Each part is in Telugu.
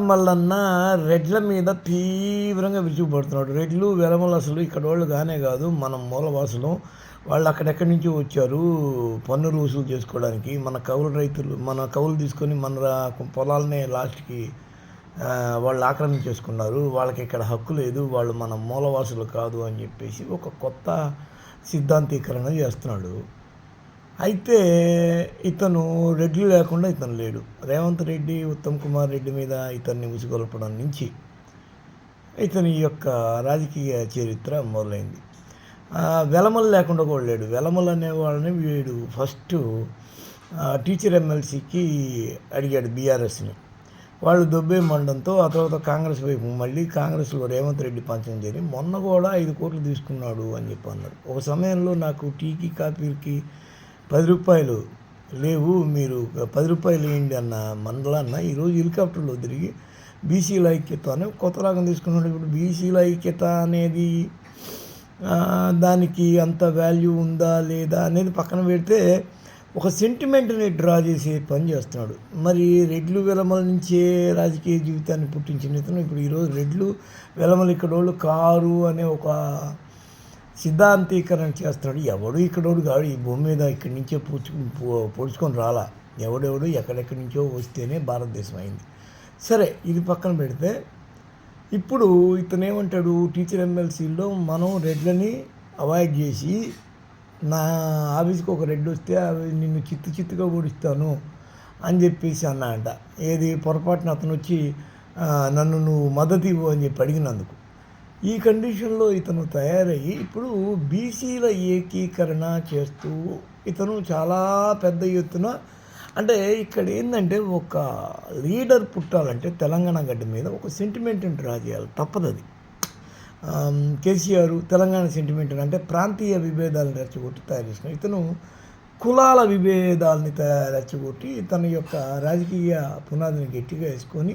మల్లన్న రెడ్ల మీద తీవ్రంగా విరుచుకుపడుతున్నాడు. రెడ్లు వెలమలసలు అసలు ఇక్కడ వాళ్ళు కానే కాదు మనం మూలవాసులు. వాళ్ళు అక్కడెక్కడి నుంచి వచ్చారు పన్ను వసూలు చేసుకోవడానికి. మన కౌలు రైతులు మన కౌలు తీసుకొని మన రా- పొలాలనే లాస్ట్కి వాళ్ళు వాళ్ళు ఆక్రమించేసుకున్నారు వాళ్ళకి ఇక్కడ హక్కు లేదు వాళ్ళు మన మూలవాసులు కాదు అని చెప్పేసి ఒక కొత్త సిద్ధాంతీకరణ చేస్తున్నాడు. అయితే ఇతను రెడ్లు లేకుండా ఇతను లేడు. రేవంత్ రెడ్డి ఉత్తమ్ కుమార్ రెడ్డి మీద ఇతన్ని ఉసిగొల్పడం నుంచి ఇతని యొక్క రాజకీయ చరిత్ర మొదలైంది. వెలమలు లేకుండా కూడా లేడు. వెలమలు అనేవాళ్ళని వీడు ఫస్ట్ టీచర్ ఎమ్మెల్సీకి అడిగాడు బీఆర్ఎస్ని. వాళ్ళు దొబ్బే మండంతో ఆ తర్వాత కాంగ్రెస్ వైపు మళ్ళీ కాంగ్రెస్లో రేవంత్ రెడ్డి పంచం చేరి మొన్న కూడా ఐదు కోట్లు తీసుకున్నాడు అని చెప్పి అన్నారు. ఒక సమయంలో నాకు టీకి కాపీకి పది రూపాయలు లేవు మీరు పది రూపాయలు వేయండి అన్న మండలాన్న ఈరోజు హెలికాప్టర్లో తిరిగి బీసీల ఐక్యత అనే కొత్త రాగం తీసుకున్నాడు ఇప్పుడు బీసీల ఐక్యత అనేది దానికి అంత వాల్యూ ఉందా లేదా అనేది పక్కన పెడితే ఒక సెంటిమెంట్ని డ్రా చేసే పని చేస్తున్నాడు. మరి రెడ్లు వెలమల నుంచే రాజకీయ జీవితాన్ని పుట్టించిన ఇతను. ఇప్పుడు ఈరోజు రెడ్లు వెలమలు ఇక్కడ వాళ్ళు కారు అనే ఒక సిద్ధాంతీకరణ చేస్తున్నాడు ఎవడు ఇక్కడోడు కాడు ఈ భూమి మీద ఇక్కడి నుంచే పూడ్చు పో- పొడుచుకొని రాలా. ఎవడెవడు ఎక్కడెక్కడి నుంచో వస్తేనే భారతదేశం అయింది. సరే ఇది పక్కన పెడితే ఇప్పుడు ఇతను ఏమంటాడు టీచర్ ఎమ్మెల్సీలో మనం రెడ్లని అవాయిడ్ చేసి నా ఆఫీస్కి ఒక రెడ్ వస్తే అవి నిన్ను చిత్తు చిత్తుగా ఓడిస్తాను అని చెప్పేసి అన్నా అంట ఏది పొరపాటున అతను వచ్చి నన్ను నువ్వు మద్దతు ఇవ్వు అని చెప్పి అడిగినందుకు. ఈ కండిషన్లో ఇతను తయారయ్యి ఇప్పుడు బీసీల ఏకీకరణ చేస్తూ ఇతను చాలా పెద్ద ఎత్తున అంటే ఇక్కడ ఏంటంటే ఒక లీడర్ పుట్టాలంటే తెలంగాణ గడ్డ మీద ఒక సెంటిమెంట్ డ్రా చేయాలి. తప్పదు అది కేసీఆర్ తెలంగాణ సెంటిమెంట్ అంటే ప్రాంతీయ విభేదాలను రెచ్చగొట్టి తయారు చేసిన ఇతను కులాల విభేదాలని తయారు రెచ్చగొట్టి తన యొక్క రాజకీయ పునాదిని గట్టిగా వేసుకొని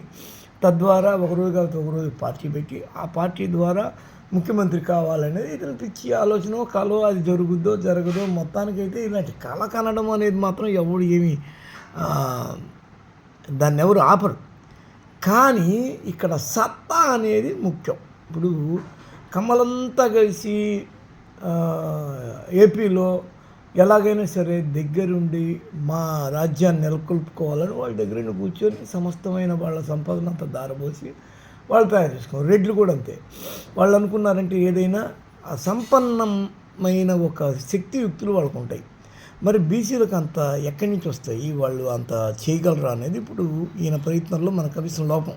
తద్వారా ఒకరోజు కాకపోతే ఒకరోజు పార్టీ పెట్టి ఆ పార్టీ ద్వారా ముఖ్యమంత్రి కావాలనేది ఇతను పిచ్చి ఆలోచన కలో అది జరుగుద్దో జరగదో మొత్తానికైతే ఇలాంటి కళ కనడం అనేది మాత్రం ఎవడు ఏమి దాన్ని ఎవరు ఆపరు. కానీ ఇక్కడ సత్తా అనేది ముఖ్యం. ఇప్పుడు కమ్మలంతా కలిసి ఏపీలో ఎలాగైనా సరే దగ్గరుండి మా రాజ్యాన్ని నెలకొల్పుకోవాలని వాళ్ళ దగ్గర కూర్చొని సమస్తమైన వాళ్ళ సంపాదన అంతా దారబోసి వాళ్ళు తయారు చేసుకోవాలి రెడ్లు కూడా అంతే. వాళ్ళు అనుకున్నారంటే ఏదైనా ఆ సంపన్నమైన ఒక శక్తియుక్తులు వాళ్ళకు ఉంటాయి. మరి బీసీలకు అంత ఎక్కడి నుంచి వస్తాయి? వాళ్ళు అంత చేయగలరా అనేది ఇప్పుడు ఈయన ప్రయత్నంలో మనకు కనిపిస్తున్న లోపం.